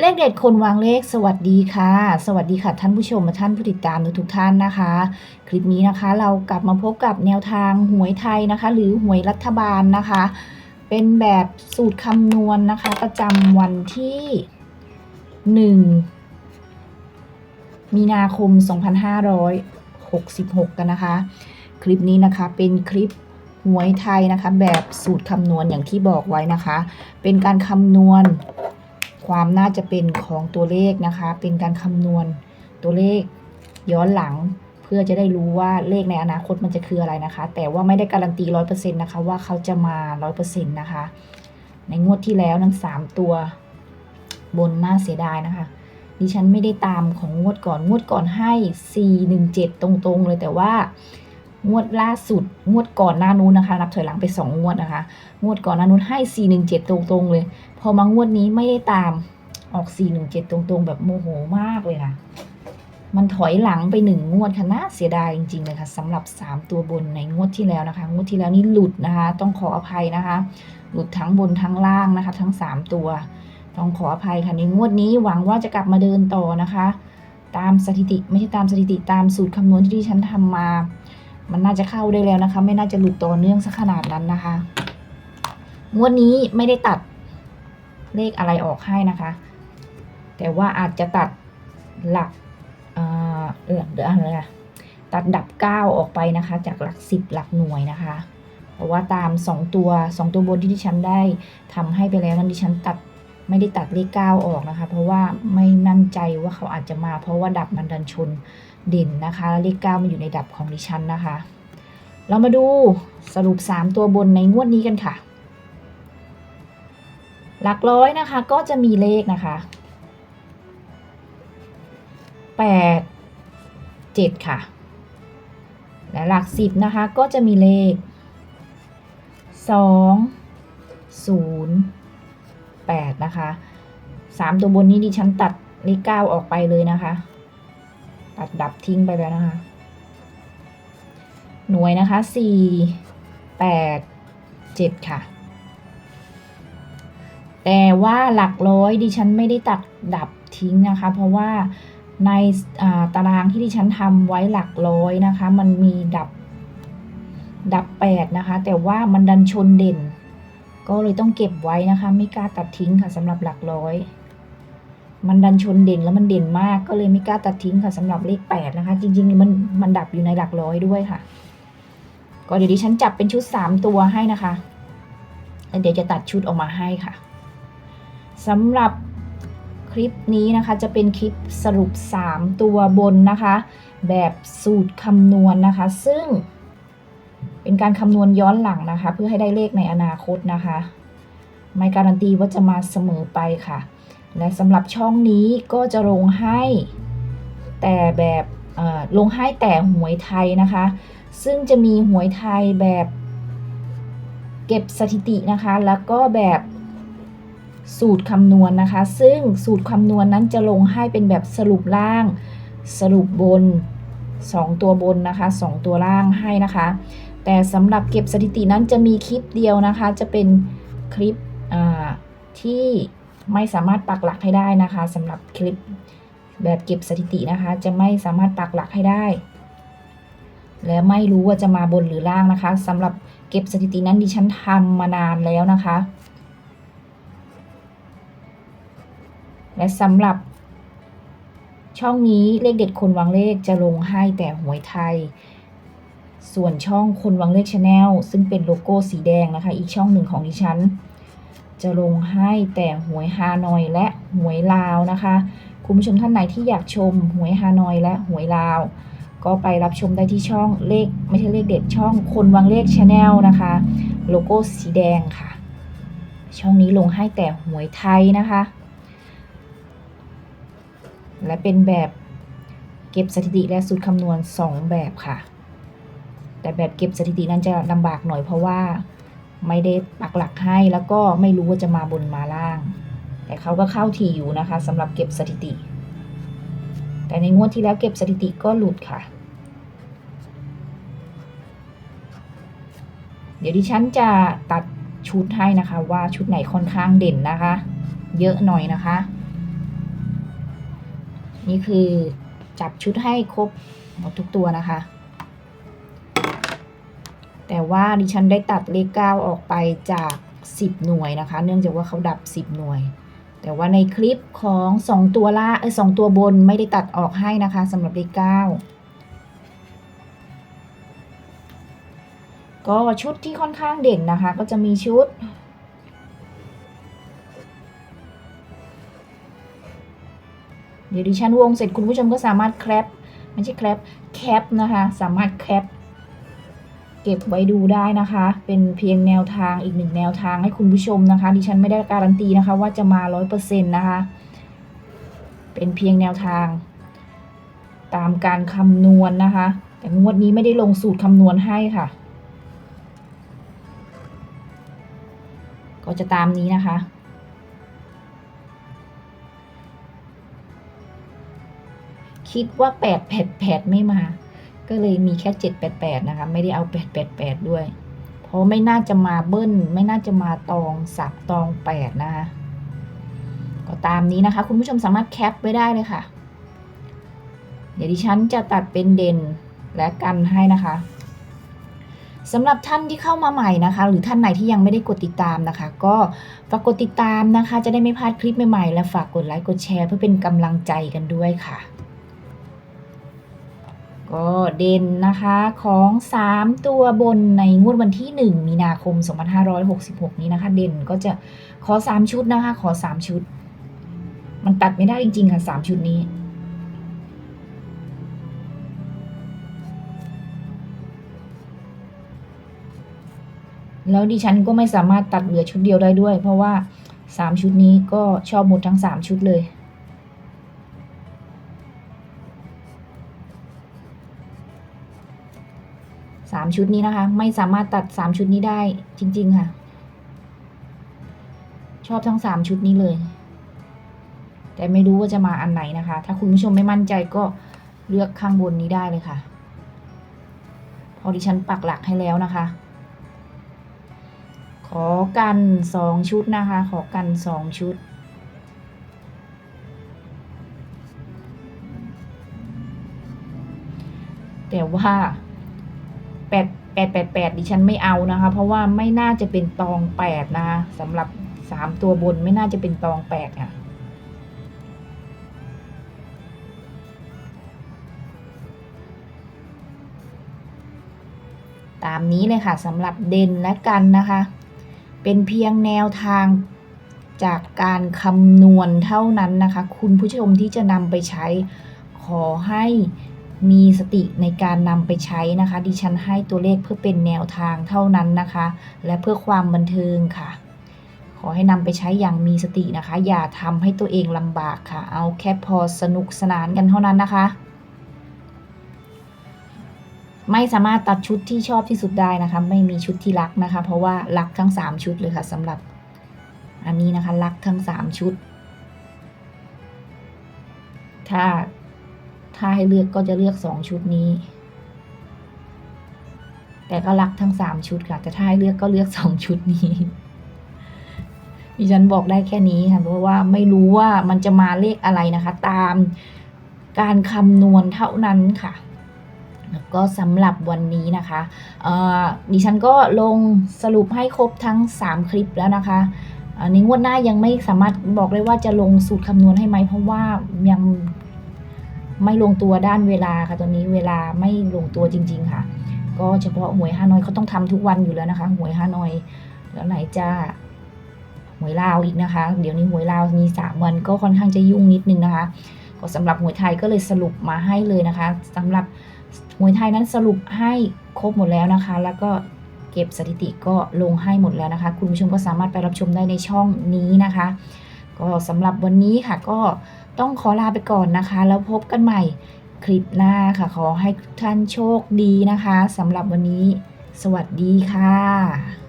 เลขเด็ดคนวางเลขสวัสดีค่ะ สวัสดีค่ะท่านผู้ชมและท่านผู้ติดตามทุกท่านนะคะ คลิปนี้นะคะเรากลับมาพบกับแนวทางหวยไทยนะคะ หรือหวยรัฐบาลนะคะ เป็นแบบสูตรคำนวณนะคะ ประจำวันที่ 1 มีนาคม 2566 กันนะคะ คลิปนี้นะคะเป็นคลิปหวยไทยนะคะ แบบสูตรคำนวณอย่างที่บอกไว้นะคะ เป็นการคำนวณ ความน่าจะเป็นของตัวเลขนะคะ เป็นการคำนวณตัวเลขย้อนหลัง เพื่อจะได้รู้ว่าเลขในอนาคตมันจะคืออะไรนะคะ แต่ว่าไม่ได้การันตีร้อยเปอร์เซ็นต์นะคะว่าเขาจะมาร้อยเปอร์เซ็นต์นะคะ ในงวดที่แล้วนั้นสามตัวบนน่าเสียดายนะคะ ดิฉันไม่ได้ตามของงวดก่อนงวดก่อนให้สี่หนึ่งเจ็ดตรงๆ เลยแต่ว่า งวดล่าสุด งวดก่อนหน้านู้นนะคะ นับถอยหลังไปสองงวดนะคะ งวดก่อนหน้านู้นให้สี่หนึ่งเจ็ดตรงๆเลย พอมางวดนี้ไม่ได้ตามออกสี่หนึ่งเจ็ดตรงๆ แบบโมโหมากเลยค่ะ มันถอยหลังไปหนึ่งงวดค่ะน่าเสียดายจริงๆเลยค่ะสำหรับสามตัวบนในงวดที่แล้วนะคะ งวดที่แล้วนี่หลุดนะคะ ต้องขออภัยนะคะ หลุดทั้งบนทั้งล่างนะคะ ทั้งสามตัว ต้องขออภัยค่ะในงวดนี้หวังว่าจะกลับมาเดินต่อนะคะ ตามสถิติไม่ใช่ตามสถิติตามสูตรคำนวณที่ดิฉันทำมา มันน่าจะเข้าได้แล้วนะคะ ไม่น่าจะหลุดต่อเนื่องสักขนาดนั้นนะคะ งวดนี้ไม่ได้ตัดเลขอะไรออกให้นะคะ แต่ว่าอาจจะตัดหลักเอ่อเออเดี๋ยวอะไรอะตัดดับเก้าออกไปนะคะ จากหลักสิบหลักหน่วยนะคะ เพราะว่าตามสองตัวสองตัวบนที่ดิฉันได้ทำให้ไปแล้วนั้นดิฉันตัด ไม่ได้ตัดเลขเก้าออกนะคะ เพราะว่าไม่มั่นใจว่าเขาอาจจะมา เพราะว่าดับมันดันชนเด่นนะคะแล้วเลขเก้ามันอยู่ในดับของดิฉันนะคะ เรามาดูสรุป 3 ตัวบนในงวดนี้กันค่ะ หลักร้อยนะคะก็จะมีเลขนะคะ8 7ค่ะ และหลัก10นะคะก็จะมีเลข2 0 8 นะคะ 3 ตัวบนนี้ดิฉันตัดเลข9ออกไปเลยนะคะ ตัดดับทิ้งไปแล้วนะคะ หน่วยนะคะสี่แปดเจ็ดค่ะ แต่ว่าหลักร้อยดิฉันไม่ได้ตัดดับทิ้งนะคะ เพราะว่าในาตารางที่ดิฉันทำไว้หลักร้อยนะคะ มันมีดับดับแปดนะคะ แต่ว่ามันดันชนเด่น ก็เลยต้องเก็บไว้นะคะ ไม่กล้าตัดทิ้งค่ะสำหรับหลักร้อย มันดันชนเด่นแล้วมันเด่นมากก็เลยไม่กล้าตัดทิ้งค่ะสำหรับเลขแปดนะคะ จริง ๆ มันมันดับอยู่ในหลักร้อยด้วยค่ะ ก็เดี๋ยวดิฉันจับเป็นชุด3ตัวให้นะคะแล้วเดี๋ยวจะตัดชุดออกมาให้ค่ะสำหรับคลิปนี้นะคะจะเป็นคลิปสรุป 3 ตัวบนนะคะ แบบสูตรคำนวณนะคะ ซึ่ง เป็นการคำนวณย้อนหลังนะคะ เพื่อให้ได้เลขในอนาคตนะคะ ไม่การันตีว่าจะมาเสมอไปค่ะ และสำหรับช่องนี้ก็จะลงให้แต่แบบลงให้แต่หวยไทยนะคะ ซึ่งจะมีหวยไทยแบบเก็บสถิตินะคะ แล้วก็แบบสูตรคำนวณนะคะ ซึ่งสูตรคำนวณนั้นจะลงให้เป็นแบบสรุปล่าง สรุปบน 2 ตัวบนนะคะ 2 ตัวล่างให้นะคะ แต่สำหรับเก็บสถิตินั้นจะมีคลิปเดียวนะคะ จะเป็นคลิปที่ไม่สามารถปักหลักให้ได้นะคะสำหรับคลิปแบบเก็บสถิตินะคะ จะไม่สามารถปักหลักให้ได้ และไม่รู้ว่าจะมาบนหรือล่างนะคะสำหรับเก็บสถิตินั้นดิฉันทำมานานแล้วนะคะ และสำหรับช่องนี้เลขเด็ดคนวางเลขจะลงให้แต่หวยไทย ส่วนช่องคนวางเลขชาแนลซึ่งเป็นโลโก้สีแดงนะคะ อีกช่องหนึ่งของดิฉัน จะลงให้แต่หวยฮานอยและหวยลาวนะคะ คุณผู้ชมท่านไหนที่อยากชมหวยฮานอยและหวยลาว ก็ไปรับชมได้ที่ช่องเลขไม่ใช่เลขเด็ดช่องคนวางเลขชาแนลนะคะ โลโก้สีแดงค่ะ ช่องนี้ลงให้แต่หวยไทยนะคะ และเป็นแบบเก็บสถิติและสูตรคำนวณ 2 แบบค่ะ แต่แบบเก็บสถิตินั้นจะลำบากหน่อยเพราะว่าไม่ได้ปักหลักให้แล้วก็ไม่รู้ว่าจะมาบนมาล่าง แต่เขาก็เข้าทีอยู่นะคะสำหรับเก็บสถิติ แต่ในงวดที่แล้วเก็บสถิติก็หลุดค่ะ เดี๋ยวดิฉันจะตัดชุดให้นะคะว่าชุดไหนค่อนข้างเด่นนะคะ เยอะหน่อยนะคะ นี่คือจับชุดให้ครบหมดทุกตัวนะคะ แต่ว่าดิฉันได้ตัดเลขเก้าออกไปจาก 10 หน่วยนะคะ เนื่องจากว่าเขาดับ 10 หน่วย แต่ว่าในคลิปของ 2 ตัวล่าเอ้ยสองตัวบนไม่ได้ตัดออกให้นะคะสำหรับเลขเก้าก็ชุดที่ค่อนข้างเด่นนะคะ ก็จะมีชุด เดี๋ยวดิฉันวงเสร็จคุณผู้ชมก็สามารถแคปไม่ใช่แคปแคปนะคะ สามารถแคป เก็บไว้ดูได้นะคะ เป็นเพียงแนวทางอีกหนึ่งแนวทางให้คุณผู้ชมนะคะ ดิฉันไม่ได้การันตีนะคะ ว่าจะมาร้อยเปอร์เซ็นต์นะคะ เป็นเพียงแนวทาง ตามการคำนวณนนะคะ แต่งวดนี้ไม่ได้ลงสูตรคำนวณให้ค่ะ ก็จะตามนี้นะคะคิดว่าแปดแปดแปดไม่มา ก็เลยมีแค่เจ็ดแปดแปดนะคะ ไม่ได้เอาแปดแปดแปดด้วย เพราะไม่น่าจะมาเบิ้ล ไม่น่าจะมาตองสับตองแปดนะคะ ก็ตามนี้นะคะ คุณผู้ชมสามารถแคปไว้ได้เลยค่ะ เดี๋ยวดิฉันจะตัดเป็นเด่นและกันให้นะคะสำหรับท่านที่เข้ามาใหม่นะคะ หรือท่านไหนที่ยังไม่ได้กดติดตามนะคะ ก็ฝากกดติดตามนะคะ จะได้ไม่พลาดคลิปใหม่ๆ และฝากกดไลค์กดแชร์เพื่อเป็นกำลังใจกันด้วยค่ะ ก็เด่นนะคะของ 3 ตัวบนในงวดวันที่ 1 มีนาคม 2566 นี้นะคะ เด่นก็จะขอ 3 ชุดนะคะ ขอ 3 ชุด มันตัดไม่ได้จริง ๆ ค่ะ 3 ชุดนี้ แล้วดิฉันก็ไม่สามารถตัดเหลือชุดเดียวได้ด้วย เพราะว่า 3 ชุดนี้ก็ชอบหมดทั้ง 3 ชุดเลย สามชุดนี้นะคะ ไม่สามารถตัดสามชุดนี้ได้จริง ๆ ค่ะ ชอบทั้งสามชุดนี้เลย แต่ไม่รู้ว่าจะมาอันไหนนะคะ ถ้าคุณผู้ชมไม่มั่นใจก็เลือกข้างบนนี้ได้เลยค่ะพอดิฉันปักหลักให้แล้วนะคะ ขอกันสองชุดนะคะ ขอกันสองชุด แต่ว่า แปดแปดแปดแปดดิฉันไม่เอานะคะ เพราะว่าไม่น่าจะเป็นตองแปดนะคะสำหรับสามตัวบนไม่น่าจะเป็นตองแปดค่ะตามนี้เลยค่ะสำหรับเด่นและกันนะคะ เป็นเพียงแนวทางจากการคำนวณเท่านั้นนะคะ คุณผู้ชมที่จะนำไปใช้ขอให้ มีสติในการนำไปใช้นะคะ ดิฉันให้ตัวเลขเพื่อเป็นแนวทางเท่านั้นนะคะ และเพื่อความบันเทิงค่ะ ขอให้นำไปใช้อย่างมีสตินะคะ อย่าทำให้ตัวเองลำบากค่ะ เอาแค่พอสนุกสนานกันเท่านั้นนะคะ ไม่สามารถตัดชุดที่ชอบที่สุดได้นะคะ ไม่มีชุดที่รักนะคะ เพราะว่ารักทั้ง 3 ชุดเลยค่ะสำหรับ อันนี้นะคะรักทั้ง 3 ชุดถ้า ถ้าให้เลือกก็จะเลือก 2 ชุดนี้ แต่ก็รักทั้ง 3 ชุดค่ะแต่ถ้าให้เลือกก็เลือก 2 ชุดนี้ดิฉันบอกได้แค่นี้ค่ะเพราะว่าไม่รู้ว่ามันจะมาเลขอะไรนะคะ ตามการคำนวณเท่านั้นค่ะแล้วก็สำหรับวันนี้นะคะดิฉันก็ลงสรุปให้ครบทั้ง 3 คลิปแล้วนะคะอันงวดหน้ายังไม่สามารถบอกได้ว่าจะลงสูตรคำนวณให้ไหมเพราะว่ายัง ไม่ลงตัวด้านเวลาค่ะตอนนี้เวลาไม่ลงตัวจริง ๆ ค่ะ ก็เฉพาะหวยฮานอยเขาต้องทำทุกวันอยู่แล้วนะคะ หวยฮานอยแล้วไหนจะหวยลาวอีกนะคะ เดี๋ยวนี้หวยลาวมี 3 วันก็ค่อนข้างจะยุ่งนิดนึงนะคะ ก็สำหรับหวยไทยก็เลยสรุปมาให้เลยนะคะสำหรับหวยไทยนั้นสรุปให้ครบหมดแล้วนะคะ แล้วก็เก็บสถิติก็ลงให้หมดแล้วนะคะ คุณผู้ชมก็สามารถไปรับชมได้ในช่องนี้นะคะ ก็สำหรับวันนี้ค่ะก็ ต้องขอลาไปก่อนนะคะ แล้วพบกันใหม่คลิปหน้าค่ะ ขอให้ทุกท่านโชคดีนะคะสำหรับวันนี้ สวัสดีค่ะ